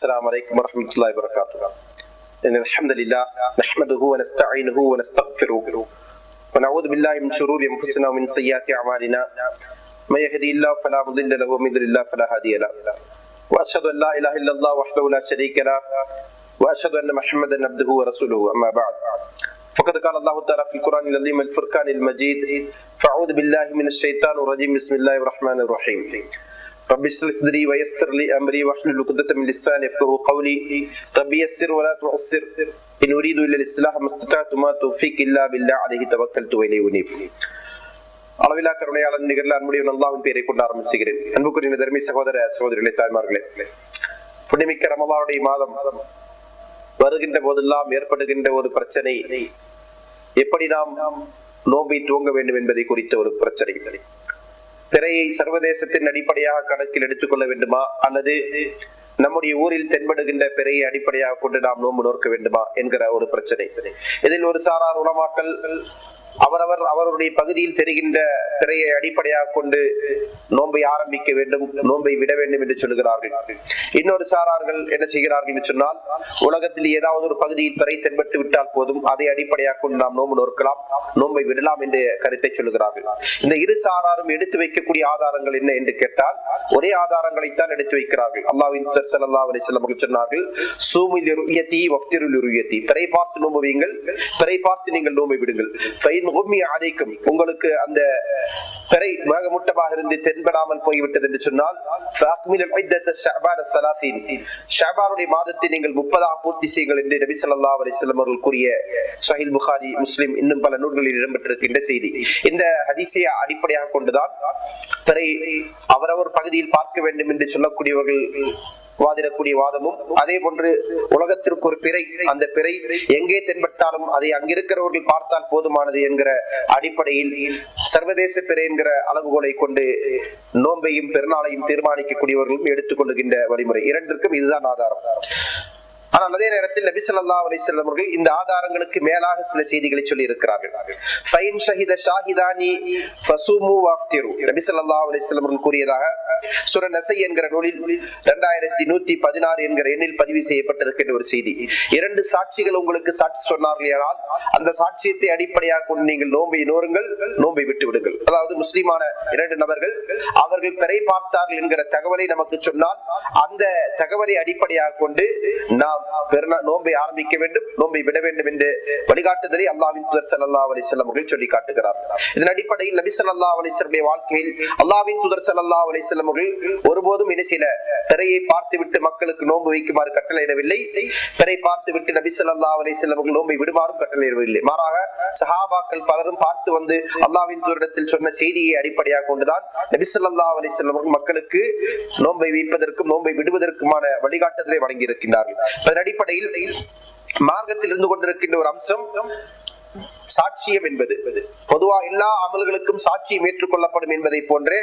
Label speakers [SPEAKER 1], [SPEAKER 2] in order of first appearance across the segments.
[SPEAKER 1] السلام عليكم ورحمة الله وبركاته. إن الحمد لله نحمده ونستعينه ونستغفره ونعوذ بالله من شرور أنفسنا ومن سيئات أعمالنا. من يهدي الله فلا مضل له ومن يضلل الله فلا هادي له. وأشهد أن لا إله إلا الله وحده لا شريك له وأشهد أن محمدا عبده ورسوله. أما بعد فقد قال الله تعالى في القرآن العظيم الفرقان المجيد فأعوذ بالله من الشيطان الرجيم. بسم الله الرحمن الرحيم. رب اشرح صدري ويسر لي امري واحلل عقدة من لساني يفقهوا قولي رب يسر ولا تعسر ان اريد الا الاصلاح ما استطعت ما توفيق الا بالله عليه توكلت واليه انيب அளவிலா கருணையாளன் நிகழ்ல அன்புடைய அல்லாவின் பேரை கொண்டு ஆரம்பிச்சுகிறேன் அன்புக்குரிய தர்மி சகோதர சகோதரிகளை தாய்மார்களே புண்ணிமிக்க ரமலானுடைய மாதம் வருகின்ற போதெல்லாம் ஏற்படுகின்ற ஒரு பிரச்சனை எப்படி நாம் நோம்பை துவங்க வேண்டும் என்பதை குறித்த ஒரு பிரச்சனை திரையை சர்வதேசத்தின் அடிப்படையாக கணக்கில் எடுத்துக்கொள்ள வேண்டுமா? அல்லது நம்முடைய ஊரில் தென்படுகின்ற பிறையை அடிப்படையாக கொண்டு நாம் நோன்பு நோக்க வேண்டுமா? என்கிற ஒரு பிரச்சனை. இதில் ஒரு சாரார் உலமாக்கல் அவரவர் அவருடைய பகுதியில் தெரிகின்ற பிறையை அடிப்படையாக கொண்டு நோன்பை ஆரம்பிக்க வேண்டும் நோன்பை விட வேண்டும் என்று சொல்கிறார்கள். இன்னொரு சாரார்கள் என்ன செய்கிறார்கள் என்று சொன்னால் உலகத்தில் ஏதாவது ஒரு பகுதியில் பிறை தென்பட்டு விட்டால் போதும் அதை அடிப்படையாக கொண்டு நாம் நோன்பு நோக்கலாம் நோன்பை விடலாம் என்று கருத்தை சொல்கிறார்கள். இந்த இரு சாராரும் எடுத்து வைக்கக்கூடிய ஆதாரங்கள் என்ன என்று கேட்டால் ஒரே ஆதாரங்களைத்தான் எடுத்து வைக்கிறார்கள். அல்லாவின் சல்லா அலிஸ்லாம் சொன்னார்கள் சூமில் ருயத்தி வஃப்திருல் ருயத்தி பிறை பார்த்து நோம்பு வையுங்கள் பிறை பார்த்து நீங்கள் நோம்பை விடுங்கள். ஆதிக்கம் உங்களுக்கு அந்த பிறை மேகமூட்டமாக இருந்து தென்படாமல் போய்விட்டது என்று சொன்னால் மாதத்தை நீங்கள் முப்பதாக பூர்த்தி செய்யுங்கள் என்று நபி சொல்லா அலிஸ்லாம் அவர்கள் கூறிய சஹில் புகாரி முஸ்லிம் இன்னும் பல நூல்களில் இடம்பெற்றிருக்கின்ற செய்தி. இந்த ஹதிசைய அடிப்படையாக கொண்டுதான் பிறை அவரவர் பகுதியில் பார்க்க வேண்டும் என்று சொல்லக்கூடியவர்கள் வாதிடக்கூடிய வாதமும் அதே போன்று உலகத்திற்கு ஒரு பிறை. அந்த பிறை எங்கே தென்பட்டாலும் அதை அங்கிருக்கிறவர்கள் பார்த்தால் போதுமானது என்கிற அடிப்படையில் சர்வதேச பிறை என்கிற அளவுகோலை கொண்டு நோன்பையும் பெருநாளையும் தீர்மானிக்கக்கூடியவர்களும் எடுத்துக்கொள்ளுகின்ற வழிமுறை. இரண்டிற்கும் இதுதான் ஆதாரம். ஆனால் அதே நேரத்தில் நபி சொல்லா அலி அவர்கள் இந்த ஆதாரங்களுக்கு மேலாக சில செய்திகளை சொல்லி இருக்கிறார்கள் நபி சொல்லா அலி அவர்கள் கூறியதாக சுர நசை என்கிற நூலில் இரண்டாயிரத்தி நூத்தி பதினாறு என்கிற எண்ணில் பதிவு செய்யப்பட்டிருக்கின்ற ஒரு செய்தி. இரண்டு சாட்சிகள் உங்களுக்கு சாட்சி சொன்னார்கள் ஆனால் அந்த சாட்சியத்தை அடிப்படையாக கொண்டு நீங்கள் நோம்பை நோருங்கள் நோம்பை விட்டு விடுங்கள் அதாவது முஸ்லிமான இரண்டு நபர்கள் அவர்கள் பிறை பார்த்தார்கள் என்கிற தகவலை நமக்கு சொன்னால் அந்த தகவலை அடிப்படையாக கொண்டு நாம் பெருநா நோன்பை ஆரம்பிக்க வேண்டும் நோன்பை விட வேண்டும் என்று வழிகாட்டுதலை அல்லாவின் துதர் சல்லா அலிஸ்லாம் அவர்கள் சொல்லி காட்டுகிறார் இதன் அடிப்படையில் நபி சல்லா அலிஸ்லமுடைய வாழ்க்கையில் அல்லாவின் துதர் சல்லா அலிஸ்லாம் அவர்கள் ஒருபோதும் இனி சில திரையை பார்த்து விட்டு மக்களுக்கு நோன்பு வைக்குமாறு கட்டளையிடவில்லை. திரை பார்த்து விட்டு நபி சல்லா அலிஸ்லாம் அவர்கள் நோன்பை விடுமாறும் கட்டளையிடவில்லை. மாறாக சஹாபாக்கள் பலரும் பார்த்து வந்து அல்லாவின் தூரிடத்தில் சொன்ன செய்தியை அடிப்படையாக கொண்டுதான் நபி சொல்லா அலிஸ்லாம் அவர்கள் மக்களுக்கு நோன்பை வைப்பதற்கும் நோன்பை விடுவதற்குமான வழிகாட்டுதலை வழங்கியிருக்கின்றார்கள். அதன் அடிப்படையில் மார்க்கத்தில் இருந்து கொண்டிருக்கின்ற ஒரு அம்சம் சாட்சியம் என்பது. பொதுவா எல்லா அமல்களுக்கும் சாட்சியம் ஏற்றுக்கொள்ளப்படும் என்பதை போன்றே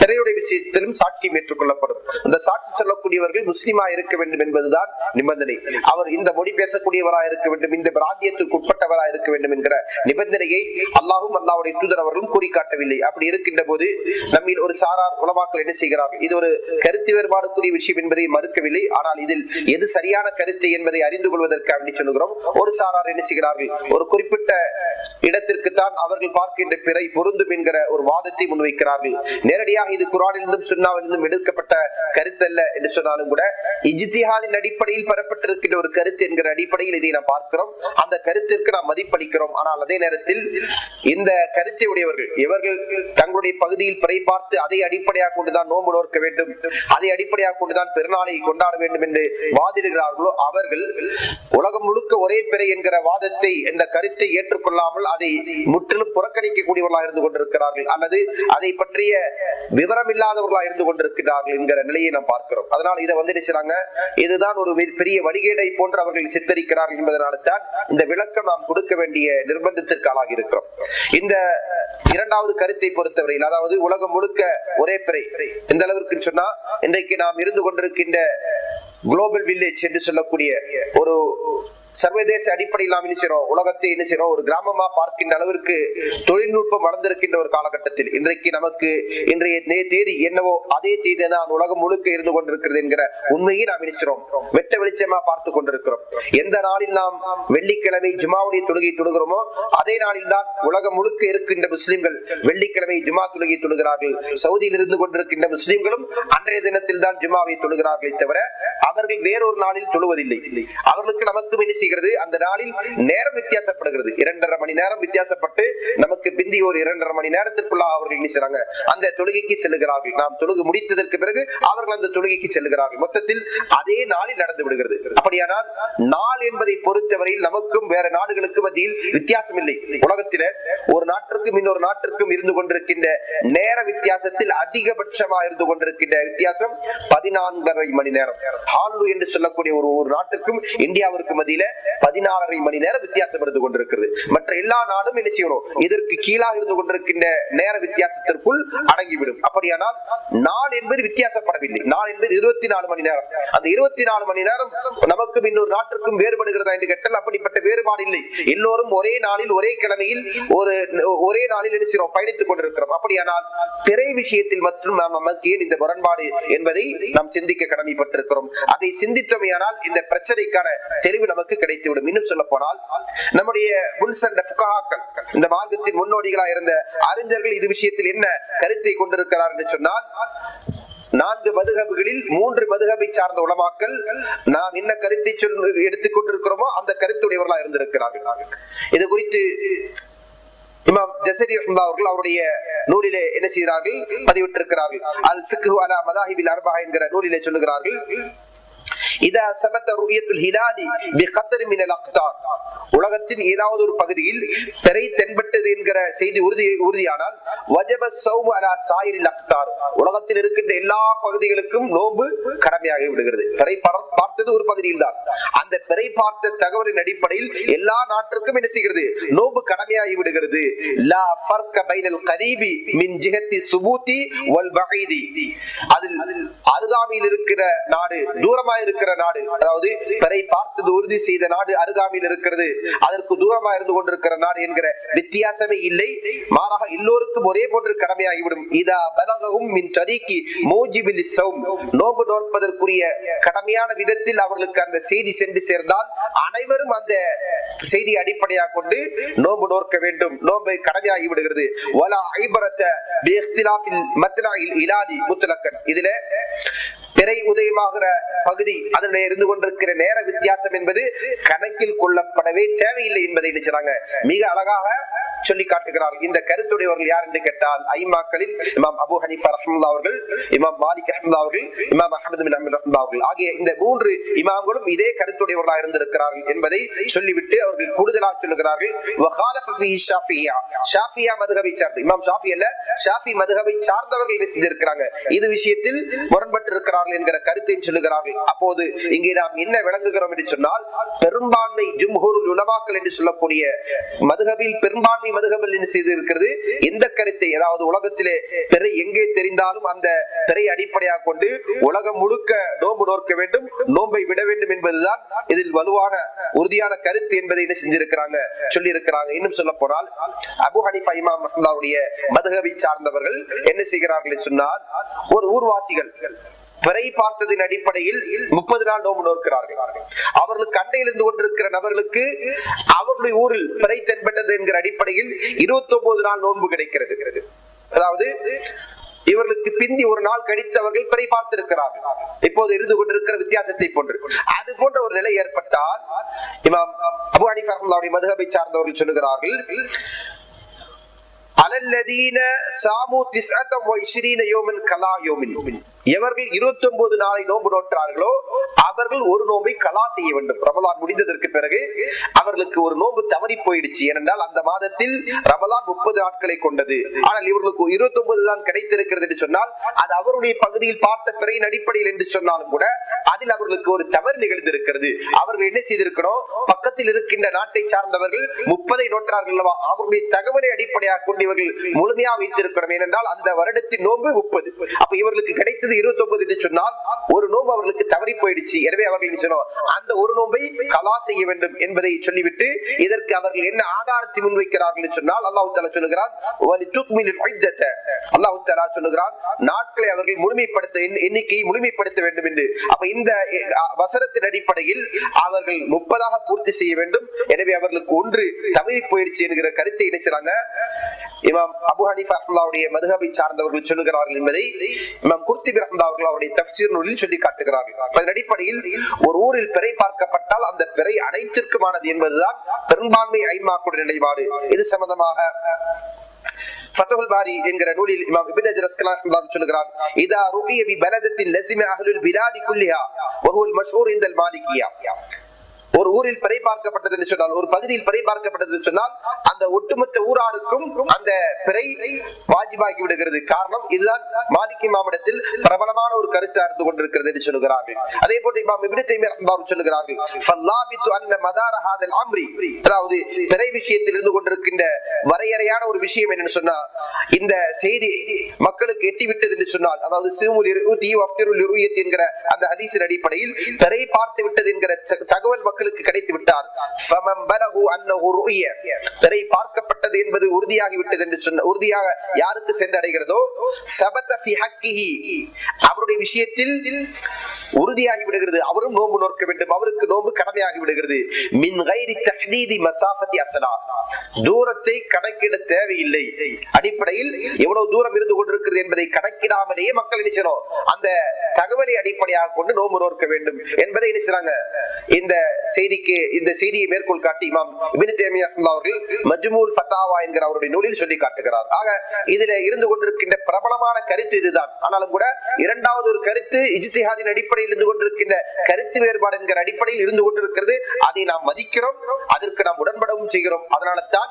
[SPEAKER 1] திரையுடைய விஷயத்திலும் சாட்சியம் ஏற்றுக்கொள்ளப்படும். அந்த சாட்சி சொல்லக்கூடியவர்கள் முஸ்லிமா இருக்க வேண்டும் என்பதுதான் நிபந்தனை. அவர் இந்த மொழி பேசக்கூடியவராக இருக்க வேண்டும் இந்த பிராந்தியத்திற்கு உட்பட்டவராக இருக்க வேண்டும் என்கிற நிபந்தனையை அல்லாஹும் அல்லாவுடைய தூதர் அவர்களும் கூறி காட்டவில்லை அப்படி இருக்கின்ற போது நம்மில் ஒரு சாரார் உலமாக்கள் என்ன செய்கிறார்கள்? இது ஒரு கருத்து வேறுபாடுக்குரிய விஷயம் என்பதை மறுக்கவில்லை. ஆனால் இதில் எது சரியான கருத்து என்பதை அறிந்து கொள்வதற்காக வேண்டி சொல்லுகிறோம். ஒரு சாரார் என்ன செய்கிறார்கள்? ஒரு குறிப்பிட்ட இடத்திற்கு தான் அவர்கள் பார்க்கின்ற பிறை பொருந்தும் என்கிற ஒரு வாதத்தை முன்வைக்கிறார்கள். நேரடியாக இது குரானிலிருந்தும் சுண்ணாவிலிருந்தும் எடுக்கப்பட்ட கருத்தல்ல என்று சொன்னாலும் கூட இஜித்திஹாதின் அடிப்படையில் பெறப்பட்டிருக்கின்ற ஒரு கருத்து என்கிற அடிப்படையில் இதை நாம் பார்க்கிறோம். அந்த கருத்திற்கு நாம் மதிப்பளிக்கிறோம். ஆனால் அதே நேரத்தில் இந்த கருத்தை உடையவர்கள் இவர்கள் தங்களுடைய பகுதியில் பிறை பார்த்து அதை அடிப்படையாக கொண்டுதான் நோம்பு நோக்க வேண்டும் அதை அடிப்படையாக கொண்டுதான் பெருநாளை கொண்டாட வேண்டும் என்று வாதிடுகிறார்களோ அவர்கள் உலகம் முழுக்க ஒரே பிறை என்கிற வாதத்தை இந்த கருத்தை ஏற்றுக்கொள்ளாமல் அதை முற்றிலும் புறக்கணிக்கக்கூடியவர்களாக இருந்து கொண்டிருக்கிறார்கள் அல்லது அதை பற்றிய விவரம் இல்லாதவர்களாக இருந்து கொண்டிருக்கிறார்கள் என்கிற நிலையை நாம் பார்க்கிறோம். அதனால் இதை வந்து செய்றாங்க? இதுதான் ஒரு பெரிய வழிகேடை போன்று அவர்கள் சித்தரிக்கிறார்கள் என்பதனால தான் இந்த விளக்கம் நாம் கொடுக்க வேண்டிய நிர்பந்தத்திற்கு ஆளாகி இருக்கிறோம். இந்த இரண்டாவது கருத்தை பொறுத்தவரையில் அதாவது உலகம் முழுக்க ஒரே பிறை எந்த அளவிற்கு சொன்னா இன்றைக்கு நாம் இருந்து கொண்டிருக்கின்ற குளோபல் வில்லேஜ் என்று சொல்லக்கூடிய ஒரு சர்வதேச அடிப்படையில் நாம் என்ன உலகத்தை என்ன செய்யறோம் ஒரு கிராமமா பார்க்கின்ற அளவிற்கு தொழில்நுட்பம் வளர்ந்திருக்கின்ற ஒரு காலகட்டத்தில் இன்றைக்கு நமக்கு இன்றைய தேதி என்னவோ அதே தேதி தான் உலகம் முழுக்க இருந்து கொண்டிருக்கிறது என்கிற உண்மையை நாம் நினைக்கிறோம் வெட்ட வெளிச்சமா பார்த்து கொண்டிருக்கிறோம். எந்த நாளில் நாம் வெள்ளிக்கிழமை ஜுமாவுடைய தொழுகை தொழுகிறோமோ அதே நாளில் தான் உலகம் முழுக்க இருக்கின்ற முஸ்லிம்கள் வெள்ளிக்கிழமை ஜுமா தொழுகை தொழுகிறார்கள். சவுதியில் இருந்து கொண்டிருக்கின்ற முஸ்லிம்களும் அன்றைய தினத்தில் தான் ஜுமாவை தொழுகிறார்களே தவிர அவர்கள் வேறொரு நாளில் தொழுவதில்லை. அவர்களுக்கு நமக்கு என்ன செய்கிறது அந்த நாளில் நேரம் வித்தியாசப்படுகிறது. இரண்டரை மணி நேரம் வித்தியாசப்பட்டு நமக்கு பிந்தி ஒரு இரண்டரை மணி நேரத்திற்குள்ள அவர்கள் என்ன செய்றாங்க? அந்த தொழுகைக்கு செல்லுகிறார்கள். நாம் தொழுகு முடித்ததற்கு பிறகு அவர்கள் அந்த தொழுகைக்கு செல்லுகிறார்கள். மொத்தத்தில் அதே நாளில் நடந்து விடுகிறது. அப்படியானால் நாள் என்பதை பொறுத்தவரையில் நமக்கும் வேற நாடுகளுக்கு மத்தியில் வித்தியாசம் இல்லை உலகத்தில ஒரு நாட்டிற்கும் இன்னொரு நாட்டிற்கும் இருந்து கொண்டிருக்கின்ற நேர வித்தியாசத்தில் அதிகபட்சமாக இருந்து கொண்டிருக்கின்ற வித்தியாசம் பதினான்கரை மணி நேரம். ஹான்லு என்று சொல்லக்கூடிய ஒரு ஒரு நாட்டுக்கும் இந்தியாவிற்கு மத்தியில பதினாலரை மணி நேரம் வித்தியாசம் இருந்து கொண்டிருக்கிறது. மற்ற எல்லா நாடும் என்ன செய்யணும்? இதற்கு கீழாக இருந்து கொண்டிருக்கின்ற நேர வித்தியாசத்திற்குள் அடங்கிவிடும். அப்படியானால் நாள் என்பது வித்தியாசப்படவில்லை. நாள் என்பது இருபத்தி நாலு மணி நேரம். அந்த இருபத்தி நாலு மணி நேரம் நமக்கும் இன்னொரு நாட்டிற்கும் வேறுபடுகிறதா என்று கேட்டால் அப்படிப்பட்ட வேறுபாடு இல்லை. எல்லோரும் ஒரே நாளில் ஒரே கிழமையில் ஒரு ஒரே நாளில் என்ன செய்றோம் பயணித்துக் கொண்டிருக்கிறோம். அப்படியானால் திரை விஷயத்தில் மற்றும் நாம் நமக்கு ஏன் இந்த முரண்பாடு என்பதை நாம் சிந்திக்க கடமைப்பட்டிருக்கிறோம். அதை சிந்தித்தோமையானால் இந்த பிரச்சனைக்கான தெளிவு நமக்கு கிடைத்துவிடும். இன்னும் சொல்ல போனால் நம்முடைய முன் சென்ற புகாக்கள் இந்த மார்க்கத்தின் முன்னோடிகளாக இருந்த அறிஞர்கள் இது விஷயத்தில் என்ன கருத்தை கொண்டிருக்கிறார் என்று சொன்னால் நான்கு மதுகபுகளில் மூன்று மதுகபை சார்ந்த உலமாக்கள் நாம் என்ன கருத்தை சொல் எடுத்துக் கொண்டிருக்கிறோமோ அந்த கருத்துடையவர்களா இருந்திருக்கிறார்கள். இது குறித்து இமாம் ஜசரி ரஹ்மத்துல்லாஹி அவர்கள் அவருடைய நூலிலே என்ன செய்கிறார்கள்? பதிவிட்டிருக்கிறார்கள். அல் ஃபிக்ஹு அலா மதாஹிபில் அர்பஹா என்கிற நூலிலே சொல்லுகிறார்கள் இதா சபத்த ருயத்துல் ஹிலாலி பிகத்ர் மினல் அக்தார் உலகத்தின் ஏதாவது ஒரு பகுதியில் திரை தென்பட்டது என்கிற செய்தி உறுதி உறுதியானால் வஜப சௌமு அலா சாயிரில் அக்தார். உலகத்தில் இருக்கின்ற எல்லா பகுதிகளுக்கும் நோன்பு கடமையாகி விடுகிறது. பிறை பார்த்தது ஒரு பகுதியில் தான் அந்த பிறை பார்த்த தகவலின் அடிப்படையில் எல்லா நாட்டிற்கும் என்ன செய்கிறது? நோன்பு கடமையாகி விடுகிறது. லா ஃபர்க பைனல் கரீபி மின் ஜிஹத்தி சுபூத்தி வல் பகைதி. அதில் அருகாமையில் இருக்கிற நாடு தூரமா இருக்கிற நாடு அதாவது பிறை பார்த்தது உறுதி செய்த நாடு அருகாமையில் இருக்கிறது. அதற்கு தூரமா இருந்து கொண்டிருக்கிற நாடு என்கிற வித்தியாசமே இல்லை. மாறாக எல்லோருக்கும் ஒரே போன்று கடமையாகிவிடும். இதா பலகவும் மின் தரீக்கி மூஜிபில் சௌம். நோன்பு நோற்பதற்குரிய கடமையான விதத்தில் அவர்களுக்கு அந்த செய்தி சென்று சேர்ந்தால் அனைவரும் அந்த செய்தி அடிப்படையாக கொண்டு நோம்பு நோக்க வேண்டும். நோம்பை கடமையாகி விடுகிறது வலா ஐபரத்த பி இஃப்திலாஃபில் மத்லாஇல் இலாலி இதுல திரை உதயமாகிற பகுதி அதில் இருந்து கொண்டிருக்கிற நேர வித்தியாசம் என்பது கணக்கில் கொள்ளப்படவே தேவையில்லை என்பதை நினைச்சாங்க மிக அழகாக சொல்லி காட்டுகிறார். இந்த கருத்துடையவர்கள் யார் என்று கேட்டால் ஐமாக்களில் இமாம் அபு ஹனிஃபா ரஹ்மல்லா அவர்கள் இமாம் மாலிக் ரஹ்மல்லா அவர்கள் இமாம் அஹமது பின் அஹமது ரஹ்மல்லா அவர்கள். ஆகிய இந்த மூன்று இமாம்களும் இதே கருத்துடையவர்களாக இருந்திருக்கிறார்கள் என்பதை சொல்லிவிட்டு அவர்கள் கூடுதலாக சொல்லுகிறார்கள் வகாலஃப ஷாஃபியா. ஷாஃபியா மதுஹபை சார்ந்த இமாம் ஷாஃபி அல்ல ஷாஃபி மதுகவை சார்ந்தவர்கள் செய்திருக்கிறாங்க இது விஷயத்தில் முரண்பட்டு இருக்கிறார்கள் என்கிற கருத்தை சொல்லுகிறார்கள். அப்போது இங்கே நாம் என்ன விளங்குகிறோம் என்று சொன்னால் பெரும்பான்மை ஜும்ஹூருல் உலமாக்கள் என்று சொல்லக்கூடிய மதுகவில் பெரும்பான்மை மதுஹபில் என்ன செய்திருக்கிறது? எந்த கருத்தை அதாவது உலகத்திலே பிறை எங்கே தெரிந்தாலும் அந்த பிறை அடிப்படையாக கொண்டு உலகம் முழுக்க நோன்பு நோக்க வேண்டும் நோன்பை விட வேண்டும் என்பதுதான் இதில் வலுவான உறுதியான கருத்து என்பதை என்ன செஞ்சிருக்கிறாங்க சொல்லி இருக்கிறாங்க இன்னும் சொல்ல போனால் அபு ஹனிஃபா இமாம் ரஹ்மத்துல்லாஹுடைய மதுஹபை சார்ந்தவர்கள் என்ன செய்கிறார்கள் சொன்னால் ஒரு ஊர்வாசிகள் பிறை பார்த்ததின் அடிப்படையில் முப்பது நாள் நோம்பு நோக்கிறார்கள் அவர்களுக்கு அண்டையில் இருந்து கொண்டிருக்கிற நபர்களுக்கு அவருடைய ஊரில் பிறை தென்பட்டது என்கிற அடிப்படையில் இருபத்தி ஒன்பது நாள் நோன்பு கிடைக்கிறது. அதாவது இவர்களுக்கு பிந்தி ஒரு நாள் கழித்தவர்கள் பிறை பார்த்திருக்கிறார்கள். இப்போது இருந்து கொண்டிருக்கிற வித்தியாசத்தை போன்று. அது போன்ற ஒரு நிலை ஏற்பட்டால் இமாம் அபு ஹனீஃபா மதுகபை சார்ந்தவர்கள் சொல்லுகிறார்கள் அலல்லதீன சாமு திஸ்அத்தம் வ இஸ்ரீன கலா யோமின். எவர்கள் 29 நாளை நோன்பு நோற்றார்களோ அவர்கள் ஒரு நோன்பை கலா செய்ய வேண்டும். ரமலான் முடிந்ததற்கு பிறகு அவர்களுக்கு ஒரு நோன்பு தவறி போயிடுச்சு. ஏனென்றால் அந்த மாதத்தில் ரமலான் முப்பது நாட்களை கொண்டது. ஆனால் இவர்களுக்கு 29 தான் கிடைத்திருக்கிறது என்று சொன்னால் அது அவருடைய பகுதியில் பார்த்த பிறையின் அடிப்படையில் என்று சொன்னாலும் கூட அதில் அவர்களுக்கு ஒரு தவறு நிகழ்ந்திருக்கிறது. அவர்கள் என்ன செய்திருக்கணும் பக்கத்தில் இருக்கின்ற நாட்டை சார்ந்தவர்கள் முப்பதை நோற்றார்கள் அல்லவா? அவருடைய தகவலை அடிப்படையாக கொண்டு இவர்கள் முழுமையாக வைத்திருக்கணும் ஏனென்றால் அந்த வருடத்தின் நோன்பு முப்பது. அப்ப இவர்களுக்கு கிடைத்தது இருபது இருபத்தி ஒன்பது என்று சொன்னால் ஒரு நோம்பு அவர்களுக்கு தவறி போயிடுச்சு. எனவே அவர்கள் என்ன செய்யணும்? அந்த ஒரு நோம்பை கலா செய்ய வேண்டும் என்பதை சொல்லிவிட்டு இதற்கு அவர்கள் என்ன ஆதாரத்தை முன்வைக்கிறார்கள் சொன்னால் அல்லாஹு தாலா சொல்லுகிறான் அல்லாஹு தாலா சொல்லுகிறான் நாட்களை அவர்கள் முழுமைப்படுத்த எண்ணிக்கையை முழுமைப்படுத்த வேண்டும் என்று. அப்ப இந்த அஹ், வசனத்தின் அடிப்படையில் அவர்கள் முப்பதாக பூர்த்தி செய்ய வேண்டும். எனவே அவர்களுக்கு ஒன்று தவறி போயிடுச்சு என்கிற கருத்தை இணைச்சாங்க இமாம் அபு ஹனிஃபா ரஹ்மத்துல்லாஹுடைய மதுஹபை சார்ந்தவர்கள் சொல்லுகிறார்கள் என்பதை இமாம் குர்த்திபி ரஹ்மத்துல்லாஹி அவர்கள் அவருடைய நூலில் சொல்லி காட்டுகிறார்கள். அதன் அடிப்படையில் ஒரு ஊரில் பிறை பார்க்கப்பட்டால் அந்த பிறை அனைத்திற்குமானது என்பதுதான் பெரும்பான்மை ஐமாக்குடைய நிலைப்பாடு. இது சம்பந்தமாக ஃபத்ஹுல் பாரி என்கிற நூலில் இமாம் இப்னு சொல்லுகிறார் இதா ருஇய பி பலதத்தின் அஹ்லுல் பிலாதி குல்லிஹா மஷ்ஹூர் இந்தல் மாலிகியா ஒரு ஊரில் பிறை பார்க்கப்பட்டது என்று சொன்னால் ஒரு பகுதியில் பிறை பார்க்கப்பட்டது என்று சொன்னால் அந்த ஒட்டுமொத்த ஊராருக்கும் அந்த பிறை வாஜிபாகி விடுகிறது. காரணம் இதுதான் மாலிகி மாவட்டத்தில் பிரபலமான ஒரு கருத்தா அறிந்து கொண்டிருக்கிறது என்று சொல்லுகிறார்கள். அதே போன்று இமாம் இப்னு தைமியா ரஹ்மத்துல்லாஹி சொல்லுகிறார்கள் ஃபல்லாபித்து அன்ன மதார ஹாதல் அம்ரி. அதாவது பிறை விஷயத்தில் இருந்து கொண்டிருக்கின்ற வரையறையான ஒரு விஷயம் என்னன்னு சொன்னா இந்த செய்தி மக்களுக்கு எட்டி விட்டது என்று சொன்னால் அதாவது சிமுல் இரு- அஃப்திருல் இருயத் என்கிற அந்த ஹதீஸின் அடிப்படையில் பிறை பார்த்து விட்டது என்கிற தகவல் மக்களுக்கு கிடைத்து விட்டார். திரை பார்க்கப்பட்டது என்பது உறுதியாகி விட்டது என்று சொன்ன உறுதியாக யாருக்கு சென்றடைகிறதோ? சபத அவருடைய விஷயத்தில் உறுதியாகி விடுகிறது. அவரும் நோன்பு நோக்க வேண்டும். அவருக்கு நோன்பு கடமையாகி விடுகிறது. மின் கைரி தஹ்தீதி மசாஃபத்தி அசலா தூரத்தை கணக்கிட தேவையில்லை. அடிப்படையில் எவ்வளவு தூரம் இருந்து கொண்டிருக்கிறது என்பதை கணக்கிடாமலேயே மக்கள் நினைச்சணும் அந்த தகவலை அடிப்படையாக கொண்டு நோன்பு நோக்க வேண்டும் என்பதை நினைச்சாங்க இந்த செய்திக்கு இந்த செய்தியை மேற்கோள் காட்டி இமாம் இப்னு தய்மிய்யா அவர்கள் மஜ்மூல் ஃபத்தாவா என்கிற அவருடைய நூலில் சொல்லி காட்டுகிறார். ஆக இதுல இருந்து கொண்டிருக்கின்ற பிரபலமான கருத்து இதுதான். ஆனாலும் கூட இரண்டாவது ஒரு கருத்து இஜ்திஹாதின் அடிப்படையில் இருந்து கொண்டிருக்கின்ற கருத்து வேறுபாடு என்கிற அடிப்படையில் இருந்து கொண்டிருக்கிறது. அதை நாம் மதிக்கிறோம் அதற்கு நாம் உடன்படவும் செய்கிறோம். அதனால தான்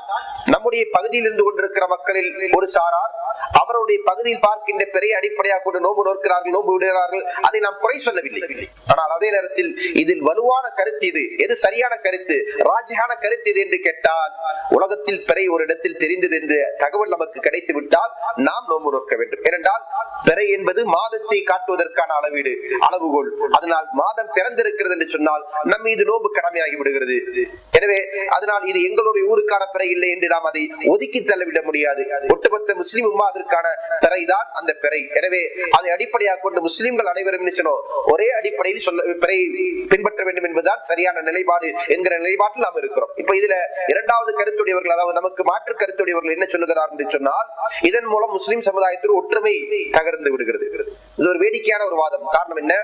[SPEAKER 1] நம்முடைய பகுதியில் இருந்து கொண்டிருக்கிற மக்களில் ஒரு சாரார் அவருடைய பகுதியில் பார்க்கின்ற பெரிய அடிப்படையாக கொண்டு நோன்பு நோக்கிறார்கள் நோன்பு விடுகிறார்கள். அதை நாம் குறை சொல்லவில்லை. ஆனால் அதே நேரத்தில் இதில் வலுவான கருத்து இது. எது சரியான கருத்து ராஜியான கருத்து இது என்று கேட்டால் உலகத்தில் பிறை ஒரு இடத்தில் தெரிந்தது என்று தகவல் நமக்கு கிடைத்து விட்டால் நாம் நோன்பு நோக்க வேண்டும். ஏனென்றால் பிறை என்பது மாதத்தை காட்டுவதற்கான அளவீடு அளவுகோல். அதனால் மாதம் பிறந்திருக்கிறது என்று சொன்னால் நம் மீது நோன்பு கடமையாகி விடுகிறது. எனவே அதனால் இது எங்களுடைய ஊருக்கான பிறை இல்லை என்று நாம் அதை ஒதுக்கி தள்ளவிட முடியாது. ஒட்டுமொத்த முஸ்லிம் உமாவிற்கான பிறைதான் அந்த பிறை. எனவே அதை அடிப்படையாக கொண்டு முஸ்லிம்கள் அனைவரும் ஒரே அடிப்படையில் சொல்ல பிறை பின்பற்ற வேண்டும் என்பதுதான் சரியான நிலைப்பாடு என்கிற நிலைப்பாட்டில் நாம் இருக்கிறோம். இப்ப இதுல இரண்டாவது கருத்துடையவர்கள் அதாவது நமக்கு மாற்று கருத்துடையவர்கள் என்ன சொல்லுகிறார் என்று சொன்னால் இதன் மூலம் முஸ்லிம் சமுதாயத்தில் ஒற்றுமை தகர்ந்து விடுகிறது. இது ஒரு வேடிக்கையான ஒரு வாதம். காரணம் என்ன?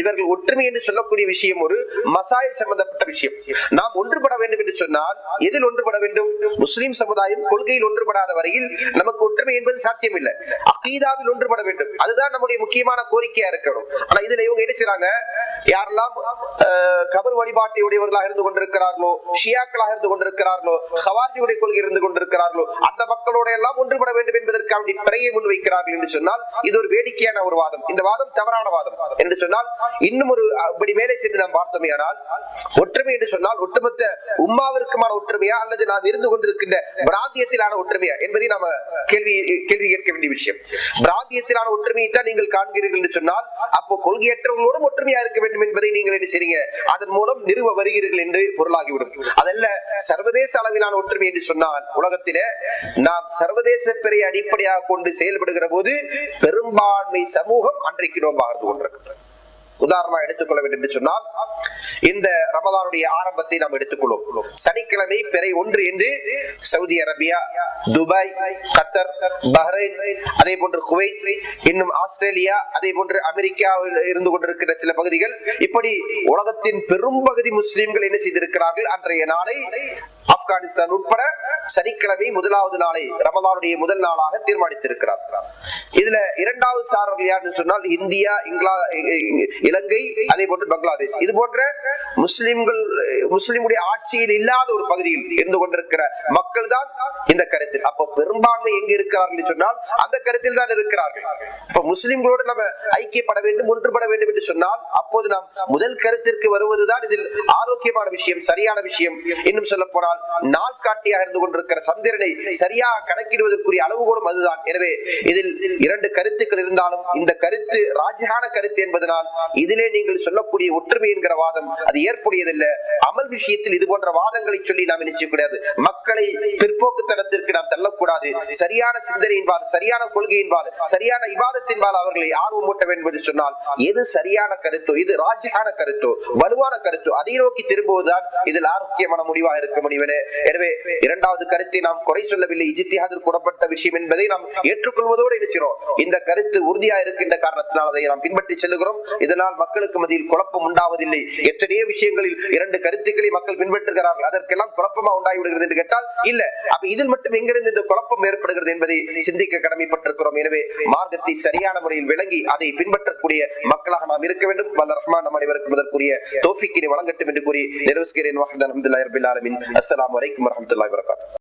[SPEAKER 1] இவர்கள் ஒற்றுமை என்று சொல்லக்கூடிய விஷயம் ஒரு மசாயில் சம்பந்தப்பட்ட விஷயம். நாம் ஒன்று ஒன்றுபட வேண்டும் என்று சொன்னால் எதில் ஒன்றுபட வேண்டும்? முஸ்லீம் சமுதாயம் கொள்கையில் ஒன்றுபடாத வரையில் நமக்கு ஒற்றுமை என்பது சாத்தியம் இல்லை அகீதாவில் ஒன்றுபட வேண்டும். அதுதான் நம்முடைய முக்கியமான கோரிக்கையா இருக்கணும். ஆனா இதுல இவங்க என்ன செய்றாங்க? யாரெல்லாம் கபர் வழிபாட்டை உடையவர்களாக இருந்து கொண்டிருக்கிறார்களோ ஷியாக்களாக இருந்து கொண்டிருக்கிறார்களோ ஹவார்ஜியுடைய கொள்கை இருந்து கொண்டிருக்கிறார்களோ அந்த மக்களோட எல்லாம் ஒன்றுபட வேண்டும் என்பதற்காக வேண்டி பிறையை முன்வைக்கிறார்கள் என்று சொன்னால் இது ஒரு வேடிக்கையான ஒரு வாதம். இந்த வாதம் தவறான வாதம். என்று சொன்னால் இன்னும் ஒரு அப்படி மேலே சென்று நாம் பார்த்தோமே ஆனால் ஒற்றுமை என்று சொன்னால் ஒட்டுமொத்த உம்மாவிற்குமான ஒற்றுமையா அல்லது நாம் இருந்து கொண்டிருக்கின்ற பிராந்தியத்திலான ஒற்றுமையா என்பதை நாம கேள்வி கேள்வி கேட்க வேண்டிய விஷயம். பிராந்தியத்திலான ஒற்றுமையை தான் நீங்கள் காண்கிறீர்கள் என்று சொன்னால் அப்போ கொள்கையற்றவர்களோடும் ஒற்றுமையா இருக்க வேண்டும் என்பதை நீங்கள் என்ன செய்றீங்க? அதன் மூலம் நிறுவ வருகிறீர்கள் என்று பொருளாகிவிடும். அதல்ல சர்வதேச அளவிலான ஒற்றுமை என்று சொன்னால் உலகத்திலே நாம் சர்வதேச பெரிய அடிப்படையாக கொண்டு செயல்படுகிற போது பெரும்பான்மை சமூகம் அன்றைக்கு நோம்பாகிறது கொண்டிருக்கிறது உதாரணமா எடுத்துக்கொள்ள வேண்டும் என்று சொன்னால் இந்த ரமதானுடைய ஆரம்பத்தை நாம் எடுத்துக்கொள்வோம். சனிக்கிழமை பிறை ஒன்று என்று Saudi Arabia Dubai Qatar Bahrain அதே போன்று குவைத் இன்னும் ஆஸ்திரேலியா அதே போன்று அமெரிக்காவில் இருந்து கொண்டிருக்கிற சில பகுதிகள் இப்படி உலகத்தின் பெரும்பகுதி முஸ்லிம்கள் என்ன செய்திருக்கிறார்கள்? அன்றைய நாளை ஆப்கானிஸ்தான் உட்பட சனிக்கிழமை முதலாவது நாளை ரமதானுடைய முதல் நாளாக தீர்மானித்திருக்கிறார். இதுல இரண்டாவது சாரர்கள் யாருன்னு சொன்னால் இந்தியா இங்கிலா இலங்கை அதே போன்று பங்களாதேஷ். இது போன்ற முஸ்லிம்கள் முஸ்லிமுடைய ஆட்சியில் இல்லாத ஒரு பகுதியில் இருந்து கொண்டிருக்கிற மக்கள் தான் இந்த கருத்தில். அப்போ பெரும்பான்மை எங்க இருக்கிறார்கள் சொன்னால் அந்த கருத்தில் தான் இருக்கிறார்கள். இப்ப முஸ்லிம்களோடு நம்ம ஐக்கியப்பட வேண்டும் ஒன்றுபட வேண்டும் என்று சொன்னால் அப்போது நாம் முதல் கருத்திற்கு வருவதுதான் இதில் ஆரோக்கியமான விஷயம் சரியான விஷயம். இன்னும் சொல்ல போனால் நாட்காட்டியாக இருந்து கொண்டிருக்கிற சந்திரனை சரியாக கணக்கிடுவதற்குரிய அளவுகோலும் அதுதான். எனவே இதில் இரண்டு கருத்துக்கள் இருந்தாலும் இந்த கருத்து ராஜகான கருத்து என்பதனால் இதிலே நீங்கள் சொல்லக்கூடிய ஒற்றுமை என்கிற வாதம் அது ஏற்புடையதில்லை. அமல் விஷயத்தில் இது போன்ற வாதங்களை சொல்லி நாம் என்ன செய்யக்கூடாது மக்களை பிற்போக்குத்தனத்திற்கு நாம் தள்ளக்கூடாது. சரியான சிந்தனையின்பால் சரியான கொள்கையின்பால் சரியான விவாதத்தின்பால் அவர்களை ஆர்வம் ஊட்ட வேண்டும் என்று சொன்னால் எது சரியான கருத்தோ இது ராஜகான கருத்தோ வலுவான கருத்தோ அதை நோக்கி திரும்புவதுதான் இதில் ஆரோக்கியமான முடிவாக இருக்க முடியும். முடிவன எனவே இரண்டாவது கருத்தை நாம் குறை சொல்லவில்லை. இஜித்தியாதில் கூறப்பட்ட விஷயம் என்பதை நாம் ஏற்றுக்கொள்வதோடு என்ன இந்த கருத்து உறுதியா இருக்கின்ற காரணத்தினால் அதை நாம் பின்பற்றி செல்லுகிறோம். இதனால் மக்களுக்கு மத்தியில் குழப்பம் உண்டாவதில்லை. எத்தனையோ விஷயங்களில் இரண்டு கருத்துக்களை மக்கள் பின்பற்றுகிறார்கள். அதற்கெல்லாம் குழப்பமா உண்டாகி விடுகிறது என்று கேட்டால் இல்ல. அப்ப இதில் மட்டும் எங்கிருந்து இந்த குழப்பம் ஏற்படுகிறது என்பதை சிந்திக்க கடமைப்பட்டிருக்கிறோம். எனவே மார்க்கத்தை சரியான முறையில் விளங்கி அதை பின்பற்றக்கூடிய மக்களாக நாம் இருக்க வேண்டும். வல்ல ரஹ்மான் நம் அனைவருக்கும் அதற்குரிய தோஃபிக்கினை வழங்கட்டும் என்று கூறி நிறைவு செய்கிறேன் அஸ்லாம் வரைக்கும் வரஹ்மத்துல்லாஹி வரகாத்து